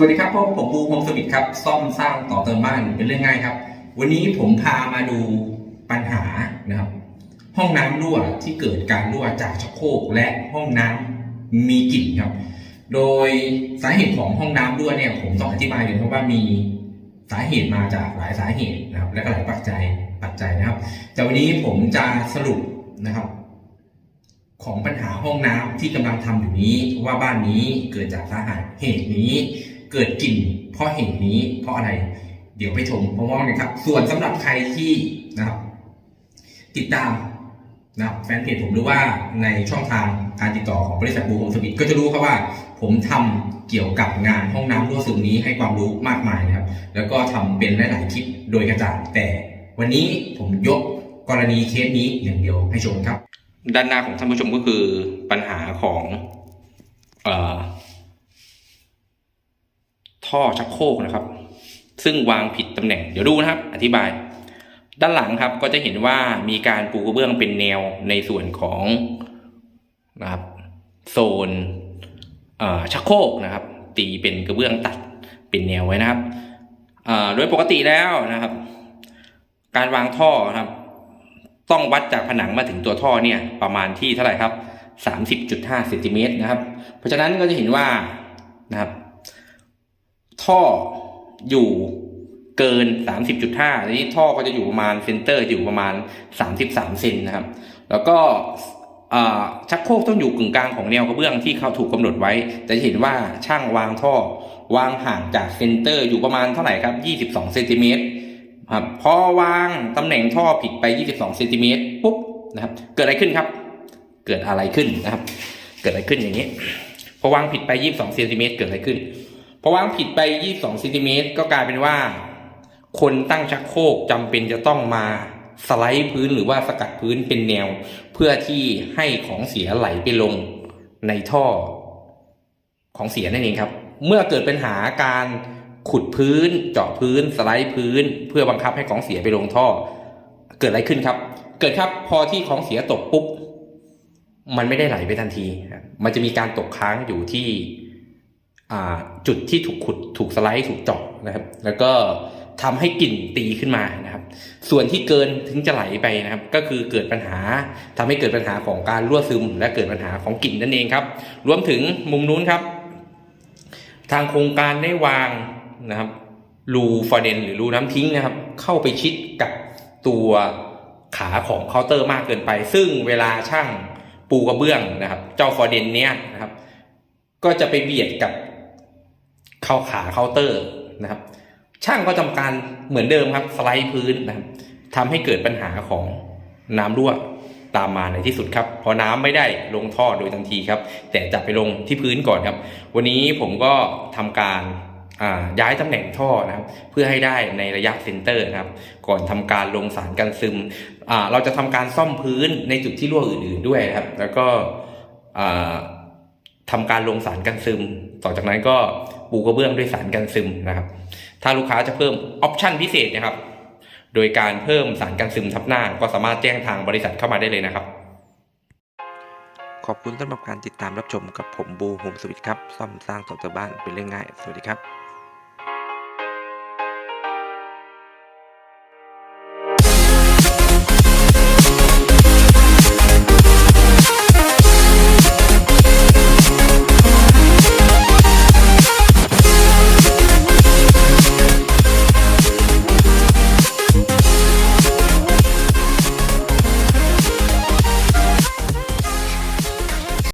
สวัสดีครับพวกผมบูโฮมสวิตครับ ซ่อมสร้างต่อเติมบ้านเป็นเรื่องง่ายครับ วันนี้ผมพามาดูปัญหานะครับ ห้องน้ำรั่วที่เกิดการรั่วจากชักโครกและห้องน้ำมีกลิ่นครับ โดยสาเหตุของห้องน้ำรั่วเนี่ยผมต้องอธิบายเลยเพราะว่ามีสาเหตุมาจากหลายสาเหตุนะครับ และก็หลายปัจจัยปัจจัยนะครับ แต่วันนี้ผมจะสรุปนะครับ ของปัญหาห้องน้ำที่กำลังทำอยู่นี้ว่าบ้านนี้เกิดจากสาเหตุนี้ เกิดกลิ่นเพราะเหตุนี้เพราะอะไร เดี๋ยวไปชมพร้อมๆกันครับ ส่วนสำหรับใครที่นะครับ ติดตามนะครับแฟนเพจผมหรือว่าในช่องทางการติดต่อของบริษัทบูโฮมสวิตก็จะรู้ครับว่า ผมทำเกี่ยวกับงานห้องน้ำรั่วซึมนี้ให้ความรู้มากมายนะครับ แล้วก็ทำเป็นหลายๆคลิปโดยกระจางแต่วันนี้ผมยกกรณีเคสนี้อย่างเดียวให้ชมครับ ด้านหน้าของท่านผู้ชมก็คือปัญหาของเอ่อ ท่อชักโครกนะครับ ซึ่งวางผิดตำแหน่ง เดี๋ยวดูนะครับ อธิบาย ด้านหลังครับก็จะเห็นว่ามีการปูกระเบื้องเป็นแนวในส่วนของนะครับโซนชักโครกนะครับ ตีเป็นกระเบื้องตัดเป็นแนวไว้นะครับโดยปกติแล้วนะครับ การวางท่อครับ ต้องวัดจากผนังมาถึงตัวท่อเนี่ยประมาณที่เท่าไหร่ครับ30.5เซนติเมตรนะครับ เพราะฉะนั้นก็จะเห็นว่านะครับ ท่ออยู่เกิน 30.5ทีนี้ท่อก็จะอยู่ประมาณเซนเตอร์อยู่ประมาณ 33 เซนนะครับ แล้วก็ชักโครกต้องอยู่กึ่งกลางของแนวกระเบื้องที่เขาถูกกำหนดไว้ จะเห็นว่าช่างวางท่อวางห่างจากเซนเตอร์อยู่ประมาณเท่าไหร่ครับ 22 เซนติเมตรครับพอวางตำแหน่งท่อผิดไป 22 เซนติเมตรปุ๊บนะครับ เกิดอะไรขึ้นครับ เกิดอะไรขึ้นนะครับ เกิดอะไรขึ้นอย่างนี้ พอวางผิดไป 22 เซนติเมตรเกิดอะไรขึ้น พอวางผิดไป 22เซนติเมตรก็กลายเป็นว่า คนตั้งชักโครกจำเป็นจะต้องมาสไลด์พื้นหรือว่าสกัดพื้นเป็นแนว เพื่อที่ให้ของเสียไหลไปลงในท่อของเสียนั่นเองครับ เมื่อเกิดปัญหาการขุดพื้น เจาะพื้น สไลด์พื้น เพื่อบังคับให้ของเสียไปลงท่อ เกิดอะไรขึ้นครับ เกิดครับพอที่ของเสียตกปุ๊บ มันไม่ได้ไหลไปทันที มันจะมีการตกค้างอยู่ที่ จุดที่ถูกขุดถูกสไลด์ถูกเจาะนะครับ แล้วก็ทำให้กลิ่นตีขึ้นมานะครับ ส่วนที่เกินถึงจะไหลไปนะครับ ก็คือเกิดปัญหาทำให้เกิดปัญหาของการรั่วซึม และเกิดปัญหาของกลิ่นนั่นเองครับ รวมถึงมุมนู้นครับ ทางโครงการได้วางนะครับรูฟอร์เดนหรือรูน้ำทิ้งนะครับ เข้าไปชิดกับตัวขาของเคาน์เตอร์มากเกินไป ซึ่งเวลาช่างปูกระเบื้องนะครับ เจ้าฟอร์เดนเนี้ยนะครับ ก็จะไปเบียดกับ เข้าขาเคาน์เตอร์นะครับ ช่างก็ทำการเหมือนเดิมครับสไลด์พื้นนะครับทำให้เกิดปัญหาของน้ำรั่วตามมาในที่สุดครับ เพราะน้ำไม่ได้ลงท่อโดยทันทีครับ แต่จะไปลงที่พื้นก่อนครับ วันนี้ผมก็ทำการย้ายตำแหน่งท่อนะครับ เพื่อให้ได้ในระยะเซนเตอร์นะครับ ก่อนทำการลงสารกันซึม เราจะทำการซ่อมพื้นในจุดที่รั่วอื่น ๆด้วยนะครับ แล้วก็ ทำทำการลงสารกันซึม ต่อจากนั้นก็ปูกระเบื้องด้วยสารกันซึมนะครับ ถ้าลูกค้าจะเพิ่มออปชันพิเศษนะครับ โดยการเพิ่มสารกันซึมทับหน้า ก็สามารถแจ้งทางบริษัทเข้ามาได้เลยนะครับ ขอบคุณสำหรับการติดตามรับชมกับผมบูโฮมสวิตครับ ซ่อมสร้างต่อเติมบ้านเป็นเรื่องง่าย สวัสดีครับ